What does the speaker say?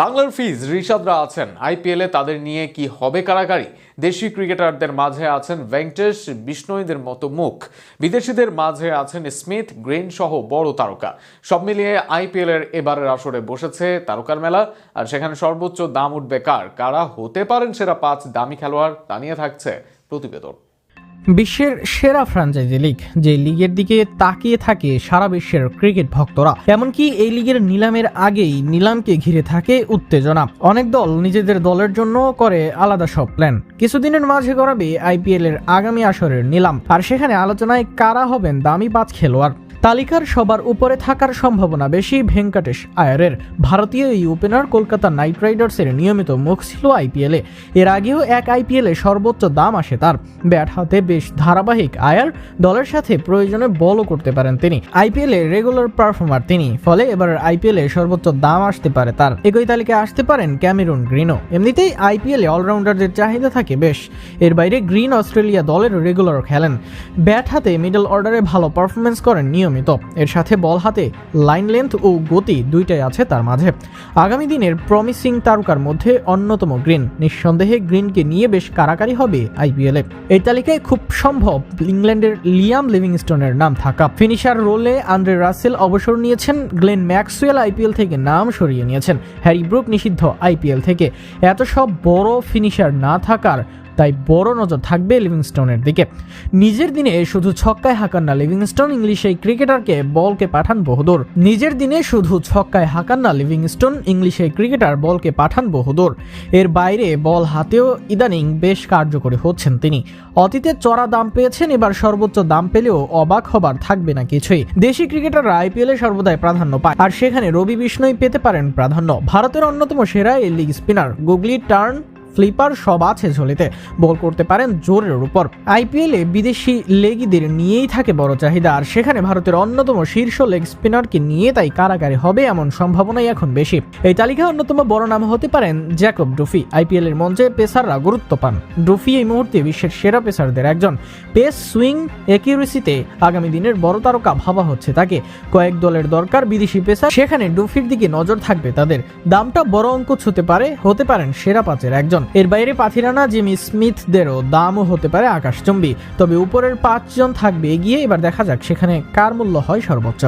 বাংলার ফিজ ঋষাদরা আছেন। আইপিএলে তাদের নিয়ে কি হবে কারাকারি দেশি ক্রিকেটারদের মাঝে আছেন ভেঙ্কটেশ বিষ্ণয়ীদের মতো মুখ। বিদেশিদের মাঝে আছেন স্মিথ গ্রেন সহ বড় তারকা। সব মিলিয়ে আইপিএল এর এবারের আসরে বসেছে তারকার মেলা, আর সেখানে সর্বোচ্চ দাম উঠবে কার? কারা হতে পারেন সেরা পাঁচ দামি খেলোয়াড় তা নিয়ে থাকছে প্রতিবেদন। বিশ্বের সেরা ফ্রাঞ্চাইজি লিগ যে লিগের দিকে তাকিয়ে থাকে সারা বিশ্বের ক্রিকেট ভক্তরা। এমনকি এই লিগের নিলামের আগেই নিলামকে ঘিরে থাকে উত্তেজনা। অনেক দল নিজেদের দলের জন্য করে আলাদা সব প্ল্যান কিছুদিনের মাঝে গড়াবে আইপিএল এর আগামী আসরের নিলাম। আর সেখানে আলোচনায় কারা হবেন দামি পাঁচ খেলোয়াড়? তালিকার সবার উপরে থাকার সম্ভাবনা বেশি ভেঙ্কটেশ আয়ারের। ভারতীয় এই ওপেনার কলকাতা নাইট রাইডার্সের নিয়মিত মুখ ছিল আইপিএলে। এর আগেও এক আইপিএলে সর্বোচ্চ দাম আসে তার। ব্যাট হাতে বেশ ধারাবাহিক আয়ার, দলের সাথে প্রয়োজনে বলও করতে পারেন তিনি। আইপিএলে রেগুলার পারফর্মার তিনি, ফলে এবার আইপিএলে সর্বোচ্চ দাম আসতে পারে তার। একই তালিকায় আসতে পারেন ক্যামেরুন গ্রিনও। এমনিতেই আইপিএলে অলরাউন্ডারদের চাহিদা থাকে বেশ। এর বাইরে গ্রিন অস্ট্রেলিয়া দলের রেগুলার খেলেন। ব্যাট হাতে মিডল অর্ডারে ভালো পারফরমেন্স করেন নিয়মিত। এর সাথে বল হাতে, লাইন লেন্থ ও গতি দুইটাই আছে তার মাঝে। আগামী দিনের প্রমিসিং তারকার মধ্যে অন্যতম গ্রিন। নিঃসন্দেহে গ্রিনকে নিয়ে বেশ কারাকারি হবে আইপিএলে এই তালিকায় খুব সম্ভব ইংল্যান্ডের লিয়াম লিভিংস্টোনের নাম থাকা। ফিনিশার রোলে আন্দ্রে রাসেল অবসর নিয়েছেন, গ্লেন ম্যাক্সওয়েল আইপিএল থেকে নাম সরিয়ে নিয়েছেন। হ্যারি ব্রুক নিষিদ্ধ আইপিএল থেকে। এত সব বড় ফিনিশার না থাকার তাই বড় নজর থাকবে লিভিংস্টোনের দিকে। নিজের দিনে শুধু ছক্কায় হাঁকান না, লিভিংস্টোন ইংলিশ এই ক্রিকেটারকে বলকে পাঠান বহুদূর। নিজের দিনে শুধু ছক্কায় হাঁকান না, লিভিংস্টোন ইংলিশ এই ক্রিকেটার বলকে পাঠান বহুদূর। এর বাইরে বল হাতেও ইদানিং বেশ কার্যকরী হচ্ছেন তিনি। অতীতে চড়া দাম পেয়েছেন, এবার সর্বোচ্চ দাম পেলেও অবাক হবার থাকবে না কিছুই। দেশি ক্রিকেটাররা আইপিএলে সর্বদাই প্রাধান্য পায়, আর সেখানে রবি বিষ্ণই পেতে পারেন প্রাধান্য। ভারতের অন্যতম সেরা এই leg spinner, googly turn flipper সব আছে ঝোলিতে। বল করতে পারেন জোরের উপর। আইপিএলে বিদেশি লেগিদের নিয়েই থাকে বড় চাহিদা, আর সেখানে ভারতের অন্যতম শীর্ষ লেগ স্পিনারকে নিয়ে তাই কারাকারি হবে এমন সম্ভাবনাই এখন বেশি। এই তালিকায় অন্যতম বড় নাম হতে পারেন জ্যাকব ডুফি। আইপিএল এর মঞ্চে পেসাররা গুরুত্ব পান। ডুফি এই মুহূর্তে বিশ্বের সেরা পেসারদের একজন। পেস সুইং একিউরেসিতে আগামী দিনের বড় তারকা ভাবা হচ্ছে তাকে। কয়েক দলের দরকার বিদেশি পেসার, সেখানে ডুফির দিকে নজর থাকবে তাদের। দামটা বড় অঙ্ক ছুতে পারে, হতে পারেন সেরা পাঁচের একজন। এর বাইরে পাথিরানা জিমি স্মিথদেরও দামও হতে পারে আকাশচম্বী। তবে উপরের পাঁচজন থাকবে, এগিয়ে এবার দেখা যাক সেখানে কার মূল্য হয় সর্বোচ্চ।